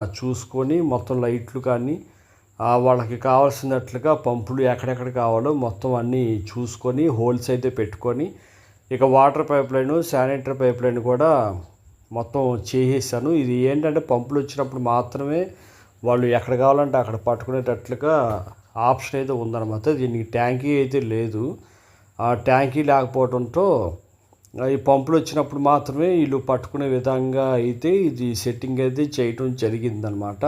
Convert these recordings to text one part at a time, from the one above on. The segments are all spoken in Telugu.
చూసుకొని మొత్తం లైట్లు కానీ వాళ్ళకి కావాల్సినట్లుగా పంపులు ఎక్కడెక్కడ కావాలో మొత్తం అన్నీ చూసుకొని హోల్స్ అయితే పెట్టుకొని ఇక water pipe line sanitary pipe line కూడా మొత్తం చేసేసాను. ఇది ఏంటంటే పంపులు వచ్చినప్పుడు మాత్రమే వాళ్ళు ఎక్కడ కావాలంటే అక్కడ పట్టుకునేటట్లుగా ఆప్షన్ అయితే ఉందన్నమాట. దీనికి ట్యాంకీ అయితే లేదు. ఆ ట్యాంకీ లేకపోవడంతో ఈ పంపులు వచ్చినప్పుడు మాత్రమే వీళ్ళు పట్టుకునే విధంగా అయితే ఇది సెట్టింగ్ అయితే చేయటం జరిగిందనమాట.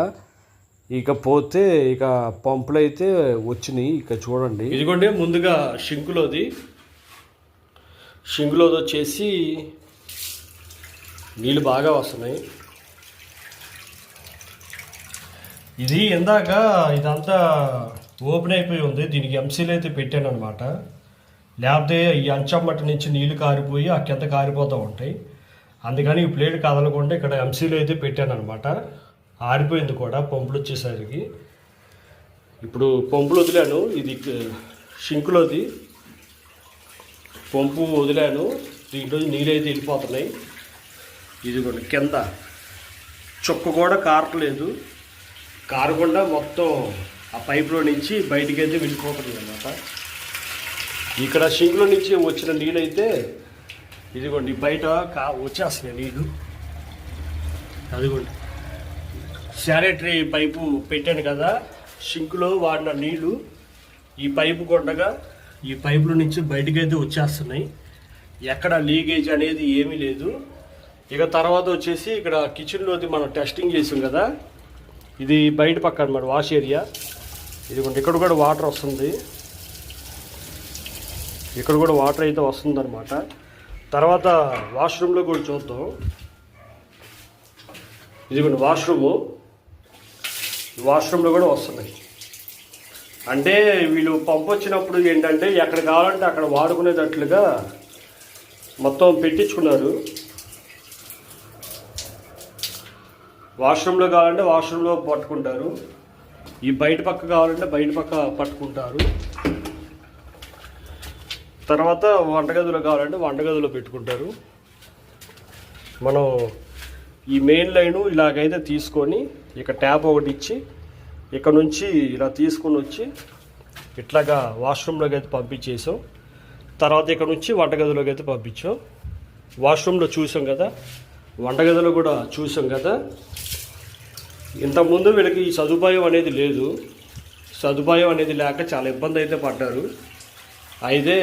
ఇకపోతే ఇక పంపులు అయితే వచ్చినాయి. ఇక చూడండి. ఇదిగోండి ముందుగా షింకులోది. షింకులోది వచ్చేసి నీళ్ళు బాగా వస్తున్నాయి. ఇది ఇందాక ఇదంతా ఓపెన్ అయిపోయి ఉంది. దీనికి ఎంసీలు అయితే పెట్టాను అనమాట లేకపోతే ఈ అంచమ్మటి నుంచి నీళ్ళు కారిపోయి ఆ కింద కారిపోతూ ఉంటాయి. అందుకని ఈ ప్లేట్ కదలకుండా ఇక్కడ ఎంసీలు అయితే పెట్టాను అనమాట ఆరిపోయింది కూడా పంపులు వచ్చేసరికి. ఇప్పుడు పంపులు వదిలాను ఇది షింకులోది. పంపు వదిలాను దీంట్లో నీళ్ళు అయితే వెళ్ళిపోతున్నాయి. ఇది కూడా కింద. చుక్క కూడా కారట్లేదు. కారకుండా మొత్తం ఆ పైపులో నుంచి బయటికి అయితే వెళ్ళిపోతుంది అన్నమాట. ఇక్కడ షింక్లో నుంచి వచ్చిన నీళ్ళైతే ఇదిగోండి బయట కా వచ్చేస్తున్నాయి నీళ్ళు అదిగోండి. శానిటరీ పైపు పెట్టాను కదా షింక్లో వాడిన నీళ్ళు ఈ పైపు కొండగా ఈ పైపుల నుంచి బయటకు అయితే వచ్చేస్తున్నాయి. ఎక్కడ లీకేజ్ అనేది ఏమీ లేదు. ఇక తర్వాత వచ్చేసి ఇక్కడ కిచెన్లోది మనం టెస్టింగ్ చేసాం కదా ఇది బయట పక్క అనమాట వాష్ ఏరియా. ఇది ఇక్కడ కూడా వాటర్ వస్తుంది. ఇక్కడ కూడా వాటర్ అయితే వస్తుందన్నమాట. తర్వాత వాష్రూమ్లో కూడా చూద్దాం. ఇదిగోండి వాష్రూము. వాష్రూమ్లో కూడా వస్తున్నాయి. అంటే వీళ్ళు పంపు వచ్చినప్పుడు ఏంటంటే ఎక్కడ కావాలంటే అక్కడ వాడుకునేటట్లుగా మొత్తం పెట్టించుకున్నారు. వాష్రూమ్లో కావాలంటే వాష్రూమ్లో పట్టుకుంటారు. ఈ బయట పక్క కావాలంటే బయట పక్క పట్టుకుంటారు. తర్వాత వంటగదిలో కావాలంటే వంటగదిలో పెట్టుకుంటారు. మనం ఈ మెయిన్ లైను ఇలాగైతే తీసుకొని ఇక ట్యాప్ ఒకటి ఇచ్చి ఇక్కడ నుంచి ఇలా తీసుకొని వచ్చి ఇట్లాగా వాష్రూమ్లోకి అయితే పంపించేసాం. తర్వాత ఇక్కడ నుంచి వంటగదిలోకి అయితే పంపించాం. వాష్రూమ్లో చూసాం కదా వంటగదిలో కూడా చూసాం కదా. ఇంతకుముందు వీళ్ళకి సదుపాయం అనేది లేదు. సదుపాయం అనేది లేక చాలా ఇబ్బంది అయితే పడ్డారు. అయితే